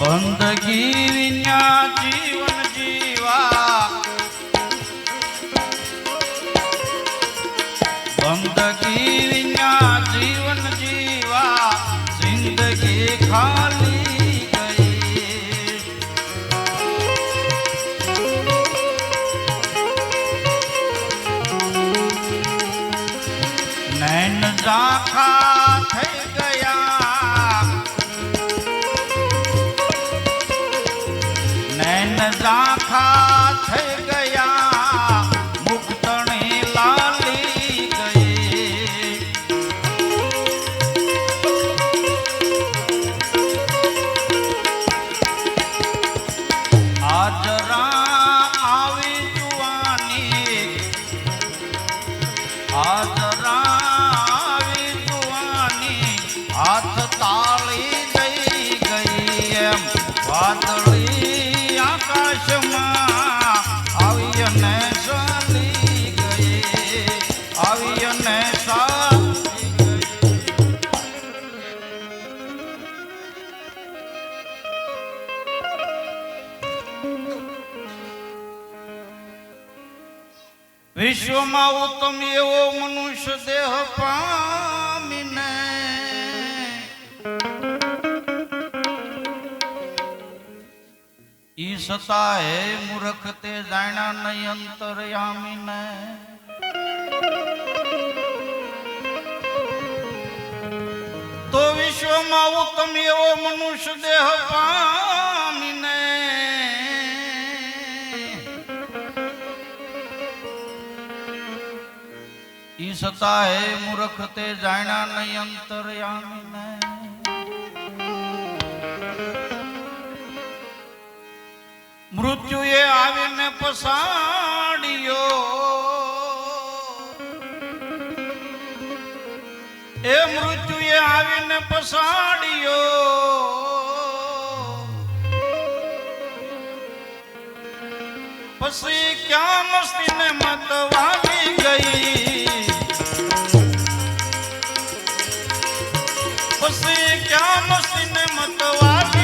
બંદગી વિના જીવન જીવા. બંદગી વિના જીવન જીવા. જિંદગી ખાલી વિશ્વમાં ઉત્તમ એવો મનુષ્ય દેહ પામીને ઈ સતા હે મૂર્ખ તે જાણ્યા નહીં અંતરયામીને તો વિશ્વમાં ઉત્તમ એવો મનુષ્ય દેહ પામીને ઈ સતા હે મૂર્ખ તે જાણ્યા નહીં અંતરયામીને મૃત્યુએ આવીને પસાડ્યો. એ મૃત્યુએ આવીને પસાડ્યો. પછી ક્યાં મસ્તીને મત ગઈ? પછી ક્યાં મસ્તીને મત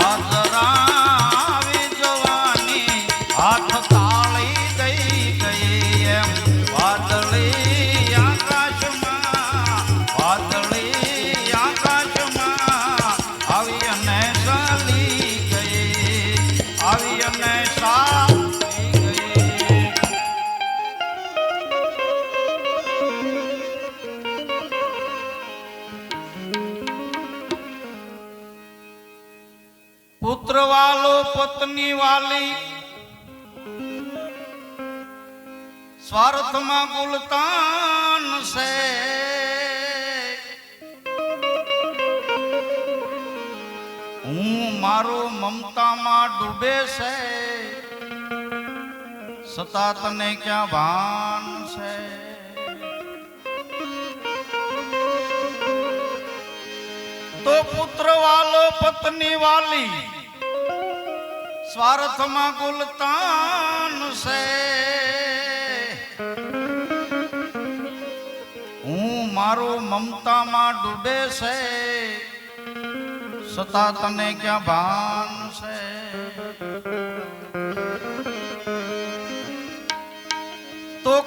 Amen. સ્વાર્થમાં ગુલતાન છે. હું મારું મમતામાં ડૂબે છે. સતા તને ક્યાં ભાન છે? તો પુત્ર વાલો પત્ની વાલી સ્વાર્થમાં ગુલતાન છે. મમતામાં ડૂબે છે. સતા તને ક્યાં ભાન છે?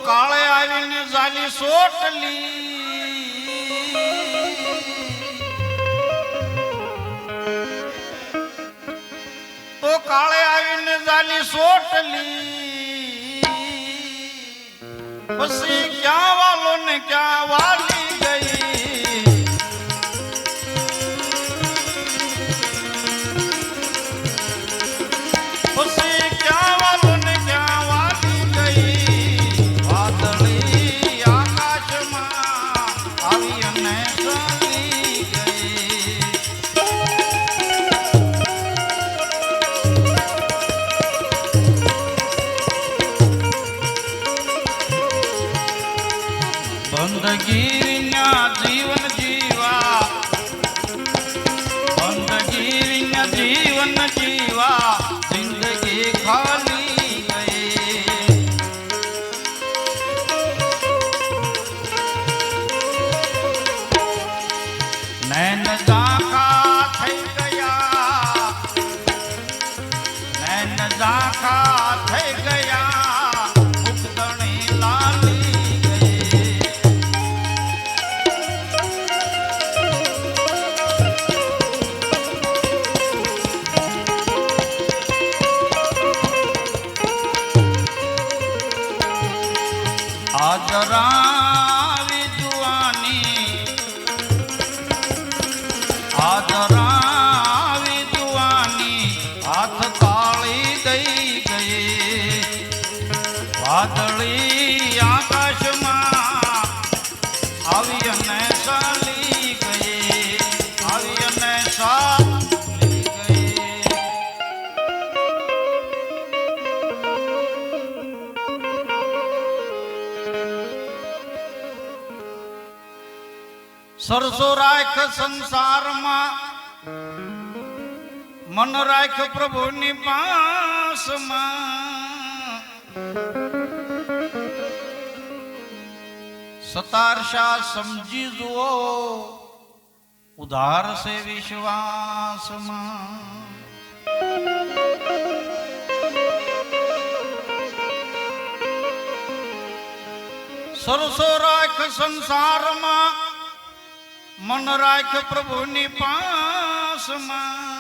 કાળે આવીને જાલી સોટલી. તો કાળે આવીને જાલી સોટલી. પછી ક્યાં વાલો ને ક્યાં વાલી? હાથ તાળી દઈ ગઈ વાદળી આકાશમાં આવી અને ગઈ આવી સરસો રાખ સંસારમાં મન રાખ પ્રભુની પાસમાં સતારશા સમજી જુઓ ઉધાર સે વિશ્વાસમાં સરસો રાખ સંસારમાં મન રાખ પ્રભુની પાસમાં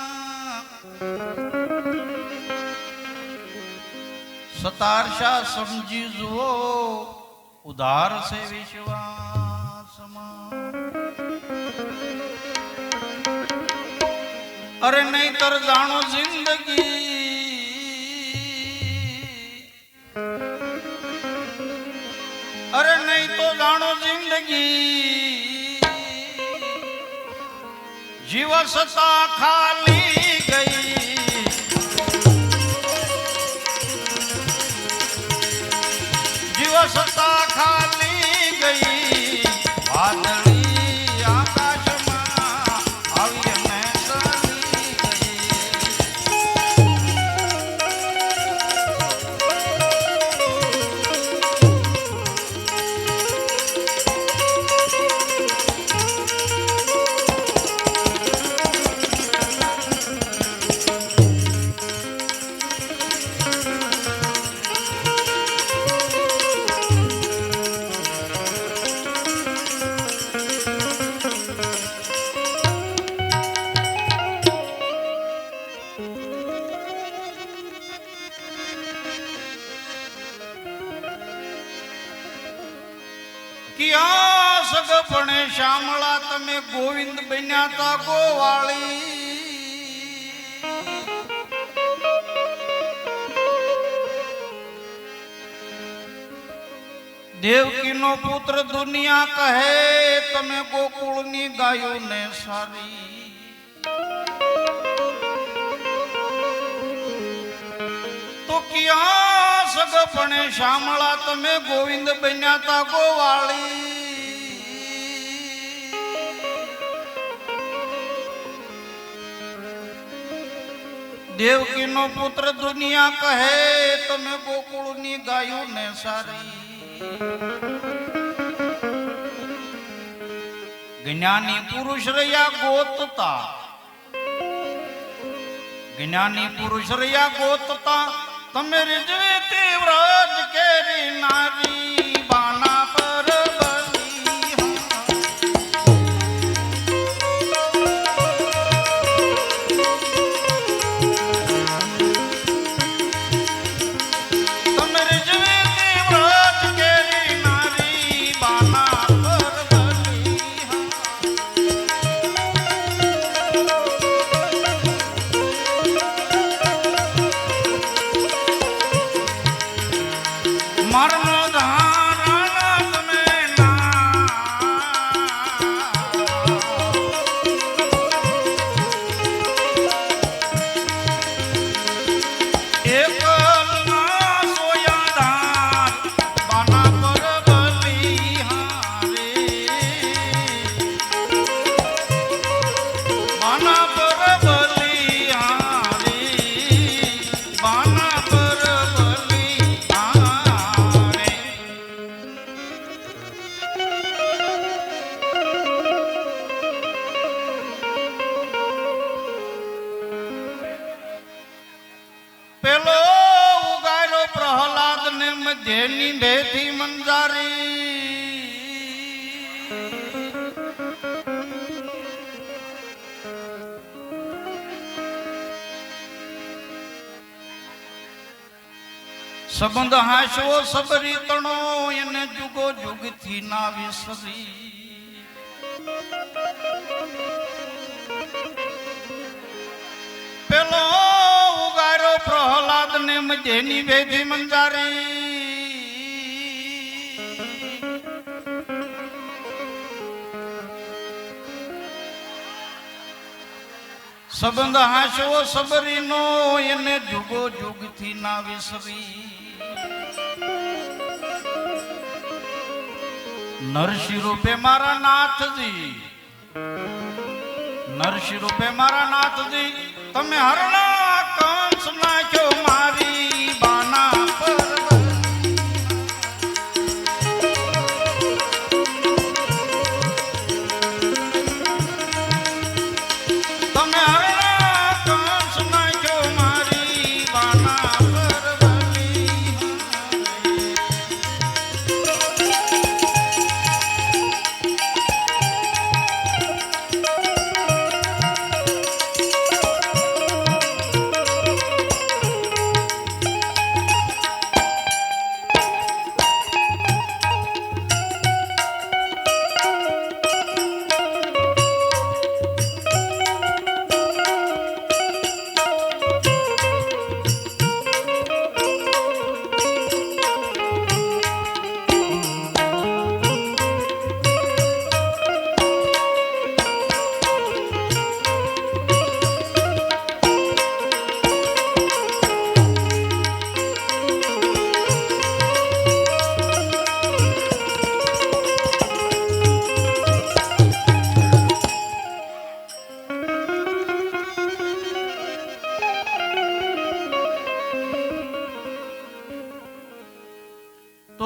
સતારશા સમજી જુઓ ઉધાર સે વિશ્વાસમાં અરે નહીતર જાણો જિંદગી. અરે નહીં તો જાણો જિંદગી. જીવ સતા ખાલી ગઈ. જીવ સત્તા ખાલી ગઈ. તા ગોવાળી દેવકીનો પુત્ર દુનિયા કહે, તમે ગોકુળની ગાયોને સારી. તો ક્યાં સગપણે શામળા તમે ગોવિંદ બન્યા તા ગોવાળી? દેવકીનો પુત્ર દુનિયા કહે, તમે ગોકુળની ને સારી. જ્ઞાની પુરુષ રહ્યા ગોતતા. જ્ઞાની પુરુષ રહ્યા ગોતતા. તમે રીજવે તે વ્રજ કેરી નારી. હાશવો સબરી તણો એને જુગો જુગથી ના વિસરી પેલો ઉગારો પ્રહલાદ ને મજેની વેધી મંજારી. સંબંધ હાશવો સબરીનો એને જુગો જુગથી ના વિસરી નરસિંહ રૂપે મારા નાથજી. નરસિંહ રૂપે મારા નાથજી તમે હરણા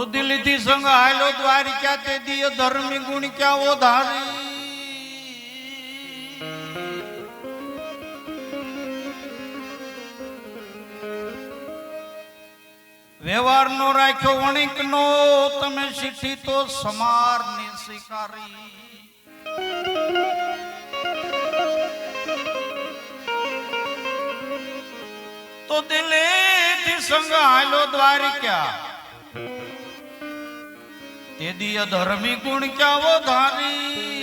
તો દિલ્હીથી સંગ હાલો દ્વારિકા તે દિય ધર્મી ગુણ ક્યાં ઓધારી વ્યવહાર નો રાખ્યો વણિક નો તમે શીખી તો સમારની સ્વીકારી તો દિલ્હીથી સંગ હાલો દ્વારિકા. તે દિય ધર્મી ગુણ ક્યાવો ધારી?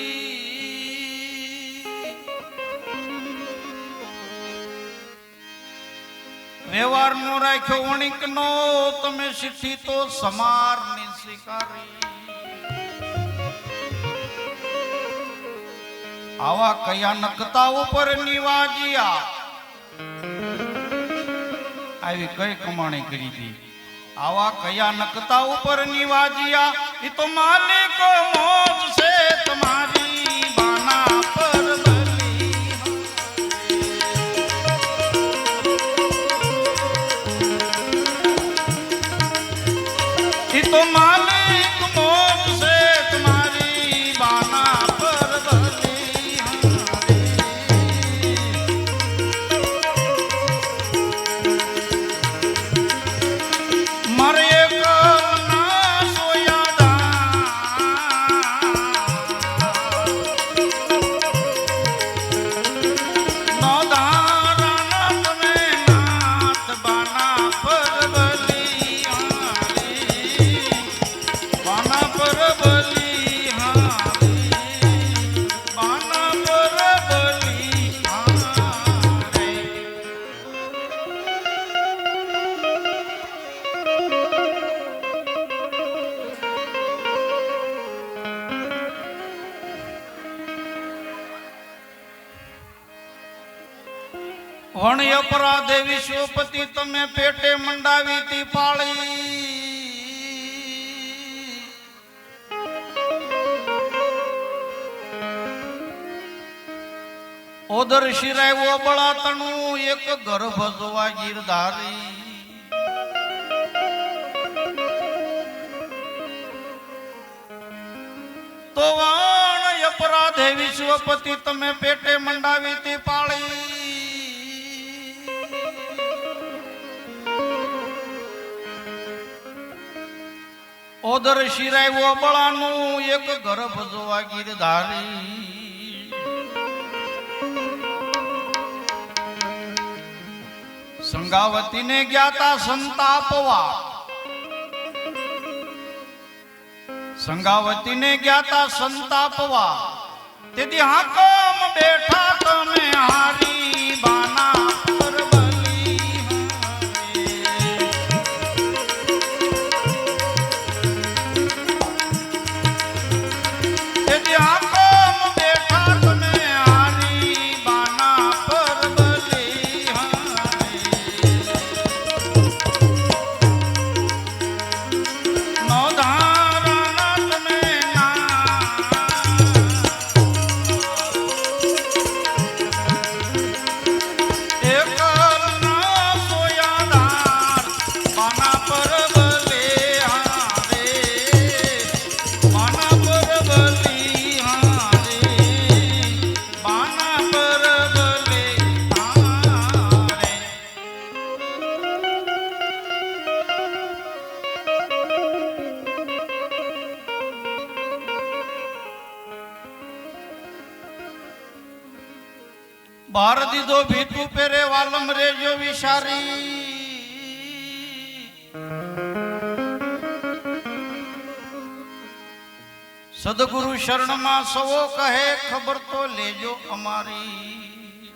વ્યવહાર નો રાખ્યો વણિક નો તમે શીખી તો સમારની સ્વીકારી આવા કયા નકતા ઉપર નિવાજ્યા? આવી કઈ કમાણી કરી હતી આવા કયા નકતા ઉપર નિવાજિયા? એ તો માલિક મોજ છે તમારી. परवर ઓદર શિરાયો બળાતણું, એક ગર્ભ જોવા ગીરધારી તો વાણ અપરાધે વિશ્વપતિ તમે પેટે મંડાવી તી પાળી. ઓદર શિરાયો બળાનું, એક ગર્ભ જોવા ગીરધારી સંગાવતીને જ્ઞાતા સંતાપવા. સંગાવતીને જ્ઞાતા સંતાપવા. તેથી હાકમ બેઠા તમે હારી. દીધો ભીતું પેરે વાલમ રેજો વિશારી. સદગુરુ શરણમાં સવો કહે, ખબર તો લેજો અમારી.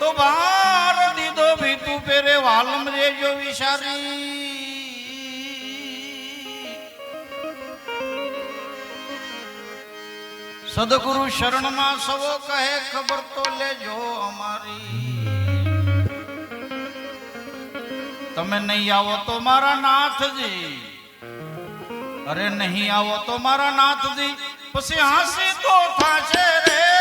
તો બાર દીધો ભીતું પેરે વાલમ રેજો વિશારી. સદગુરુ શરણમાં સવો કહે, ખબર તો લેજો અમારી. તમે નહીં આવો તો મારા નાથજી. અરે નહીં આવો તો મારા નાથજી. પછી હાસી તો થાશે રે.